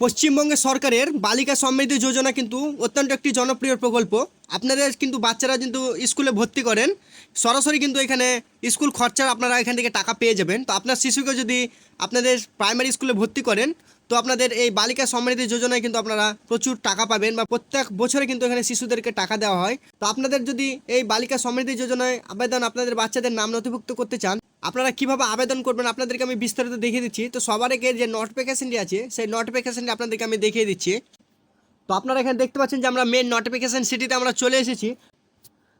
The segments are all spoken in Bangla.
পশ্চিমবঙ্গের সরকারের বালিকা সমৃদ্ধি যোজনা কিন্তু অত্যন্ত একটি জনপ্রিয় প্রকল্প। আপনাদের কিন্তু বাচ্চারা কিন্তু স্কুলে ভর্তি করেন। সরাসরি কিন্তু এখানে স্কুল খরচার আপনারা এখান থেকে টাকা পেয়ে যাবেন। তো আপনার শিশুকে যদি আপনাদের প্রাইমারি স্কুলে ভর্তি করেন, তো আপনাদের এই বালিকা সমৃদ্ধি যোজনায় কিন্তু আপনারা প্রচুর টাকা পাবেন বা প্রত্যেক বছরে কিন্তু এখানে শিশুদেরকে টাকা দেওয়া হয়। তো আপনাদের যদি এই বালিকা সমৃদ্ধি যোজনায় আবেদন আপনাদের বাচ্চাদের নাম নথিভুক্ত করতে চান আপনারা কীভাবে আবেদন করবেন আপনাদেরকে আমি বিস্তারিত দেখিয়ে দিচ্ছি। তো সবার আগে যে নোটিফিকেশনটি আছে, সেই নোটিফিকেশনটি আপনাদেরকে আমি দেখিয়ে দিচ্ছি। তো আপনারা এখানে দেখতে পাচ্ছেন যে আমরা মেন নোটিফিকেশন সিটিতে আমরা চলে এসেছি।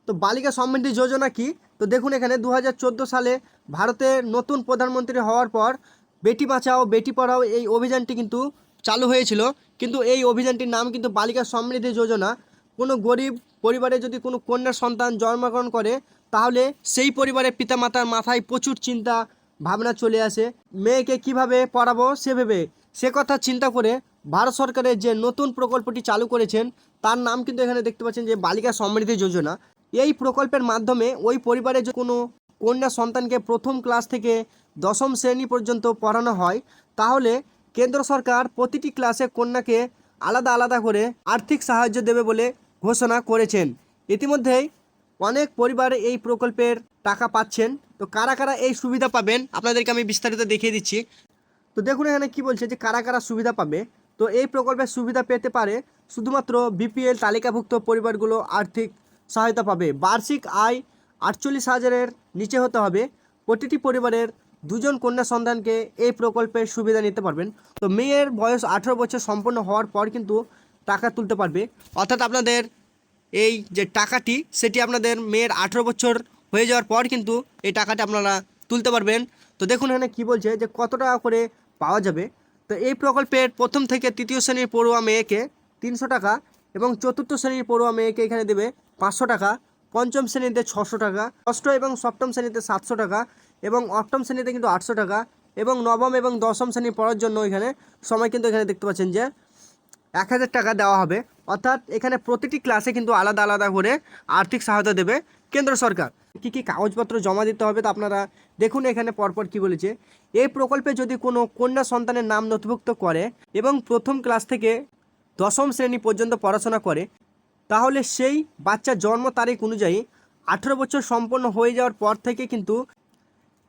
তো বালিকা সমৃদ্ধি যোজনা কি? তো দেখুন এখানে দু হাজার চোদ্দ সালে ভারতের নতুন প্রধানমন্ত্রী হওয়ার পর বেটি বাঁচাও, বেটি পড়াও এই অভিযানটি কিন্তু চালু হয়েছিল। কিন্তু এই অভিযানটির নাম কিন্তু বালিকা সমৃদ্ধি যোজনা। কোনো গরিব পরিবারে যদি কোনো কন্যা সন্তান জন্মগ্রহণ করে, তাহলে সেই পরিবারের পিতামাতার মাথায় প্রচুর চিন্তা, ভাবনা চলে আসে। মেয়েকে কীভাবে পড়াবো সে ভেবে, সে কথা চিন্তা করে ভারত সরকারের যে নতুন প্রকল্পটি চালু করেছেন, তার নাম কিন্তু এখানে দেখতে পাচ্ছেন যে বালিকা সমৃদ্ধি যোজনা। এই প্রকল্পের মাধ্যমে ওই পরিবারে যে কোনো কন্যা সন্তানকে প্রথম ক্লাস থেকে দশম শ্রেণি পর্যন্ত পড়ানো হয়, তাহলে কেন্দ্র সরকার প্রতিটি ক্লাসে কন্যাকে আলাদা আলাদা করে আর্থিক সাহায্য দেবে বলে ঘোষণা করেছেন। ইতিমধ্যেই অনেক পরিবার এই প্রকল্পের টাকা পাচ্ছেন। তো কারা কারা এই সুবিধা পাবেন? আপনাদেরকে আমি বিস্তারিত দেখিয়ে দিচ্ছি। তো দেখুন এখানে কি বলছে যে কারা কারা সুবিধা পাবে। তো এই প্রকল্পের সুবিধা পেতে পারে শুধুমাত্র বিপিএল তালিকাভুক্ত পরিবারগুলো আর্থিক সহায়তা পাবে। বার্ষিক আয় আটচল্লিশ হাজারের নিচে হতে হবে। প্রতিটি পরিবারের দুজন কন্যা সন্তানকে এই প্রকল্পের সুবিধা নিতে পারবেন। তো মেয়ের বয়স আঠেরো বছর সম্পন্ন হওয়ার পর কিন্তু টাকা তুলতে পারবে। অর্থাৎ আপনাদের এই যে টাকাটি, সেটি আপনাদের মেয়ের আঠেরো বছর হয়ে যাওয়ার পর কিন্তু এই টাকাটা আপনারা তুলতে পারবেন। তো দেখুন এখানে কী বলছে যে কত টাকা করে পাওয়া যাবে। তো এই প্রকল্পের প্রথম থেকে তৃতীয় শ্রেণির পড়ুয়া মেয়েকে তিনশো টাকা এবং চতুর্থ শ্রেণির পড়ুয়া মেয়েকে এখানে দেবে পাঁচশো টাকা, পঞ্চম শ্রেণীতে ছশো টাকা, ষষ্ঠ এবং সপ্তম শ্রেণীতে সাতশো টাকা এবং অষ্টম শ্রেণীতে কিন্তু আটশো টাকা এবং নবম এবং দশম শ্রেণি পড়ার জন্য এখানে সময় কিন্তু এখানে দেখতে পাচ্ছেন যে এক হাজার টাকা দেওয়া হবে। অর্থাৎ এখানে প্রতিটি ক্লাসে কিন্তু আলাদা আলাদা করে আর্থিক সহায়তা দেবে কেন্দ্র সরকার। কী কী কাগজপত্র জমা দিতে হবে তো আপনারা দেখুন এখানে পরপর কি বলেছে। এই প্রকল্পে যদি কোনো কন্যা সন্তানের নাম নথিভুক্ত করে এবং প্রথম ক্লাস থেকে দশম শ্রেণি পর্যন্ত পড়াশোনা করে, তাহলে সেই বাচ্চার জন্ম তারিখ অনুযায়ী আঠেরো বছর সম্পন্ন হয়ে যাওয়ার পর থেকে কিন্তু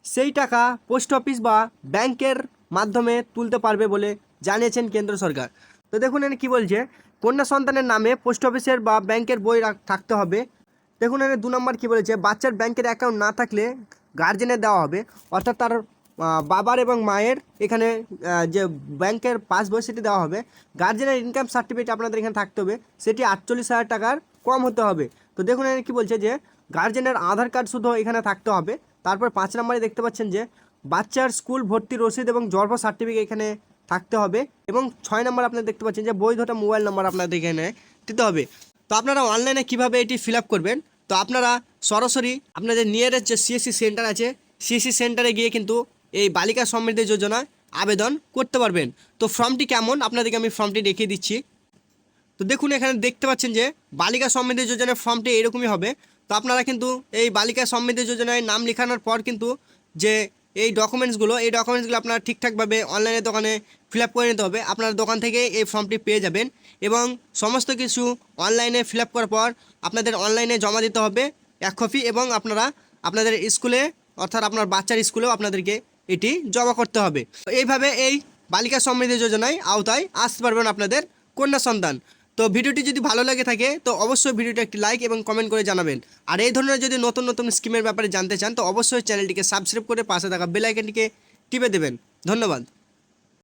সেই টাকা পোস্ট অফিস বা ব্যাংকের মাধ্যমে তুলতে পারবে বলে জানিয়েছেন কেন্দ্র সরকার। তো দেখুন এখানে কী বলছে? কন্যা সন্তানের নামে পোস্ট অফিসের বা ব্যাংকের বই থাকতে হবে। দেখুন এনে দু নম্বর কী বলেছে? বাচ্চার ব্যাংকের অ্যাকাউন্ট না থাকলে গার্জেনের দেওয়া হবে। অর্থাৎ তার বাবার এবং মায়ের এখানে যে ব্যাংকের পাসবই সেটি দেওয়া হবে। গার্জেনের ইনকাম সার্টিফিকেট আপনাদের এখানে থাকতে হবে। সেটি আটচল্লিশ হাজার টাকার কম হতে হবে। তো দেখুন এখানে কী বলছে যে গার্জেনের আধার কার্ড শুধু এখানে থাকতে হবে। তারপর পাঁচ নম্বরে দেখতে পাচ্ছেন যে, বাচ্চার স্কুল ভর্তি রসিদ এবং জন্ম সার্টিফিকেট এখানে থাকতে হবে এবং ছয় নম্বর আপনারা দেখতে পাচ্ছেন যে বৈধটা মোবাইল নম্বর আপনাদের এখানে দিতে হবে। তো আপনারা অনলাইনে কীভাবে এটি ফিল করবেন? তো আপনারা সরাসরি আপনাদের নিয়ারেস্ট যে সিএসসি সেন্টার আছে সিএসসি সেন্টারে গিয়ে কিন্তু এই বালিকা সমৃদ্ধি যোজনা আবেদন করতে পারবেন। তো ফর্মটি কেমন? আপনাদেরকে আমি ফর্মটি দেখিয়ে দিচ্ছি। তো দেখুন, এখানে দেখতে পাচ্ছেন যে বালিকা সমৃদ্ধি যোজনার ফর্মটি এরকমই হবে। তো আপনারা কিন্তু এই বালিকা সমৃদ্ধি যোজনায় নাম লেখানোর পর কিন্তু যে এই ডকুমেন্টসগুলো এই ডকুমেন্টসগুলো আপনারা ঠিকঠাকভাবে অনলাইনে দোকানে ফিল করে নিতে হবে। আপনার দোকান থেকে এই ফর্মটি পেয়ে যাবেন এবং সমস্ত কিছু অনলাইনে ফিল করার পর আপনাদের অনলাইনে জমা দিতে হবে এক কপি এবং আপনারা আপনাদের স্কুলে অর্থাৎ আপনার বাচ্চার স্কুলেও আপনাদেরকে এটি জমা করতে হবে। এইভাবে এই বালিকা সমৃদ্ধি যোজনায় আওতায় আসতে পারবেন আপনাদের কন্যা সন্তান। তো ভিডিওটি যদি ভালো লাগে থাকে, তো অবশ্যই ভিডিওটা একটি লাইক এবং কমেন্ট করে জানাবেন। আর এই ধরনের যদি নতুন নতুন স্কিমের ব্যাপারে জানতে চান, তো অবশ্যই চ্যানেলটিকে সাবস্ক্রাইব করে পাশে থাকা বেল আইকনটিকে টিপে দেবেন। ধন্যবাদ।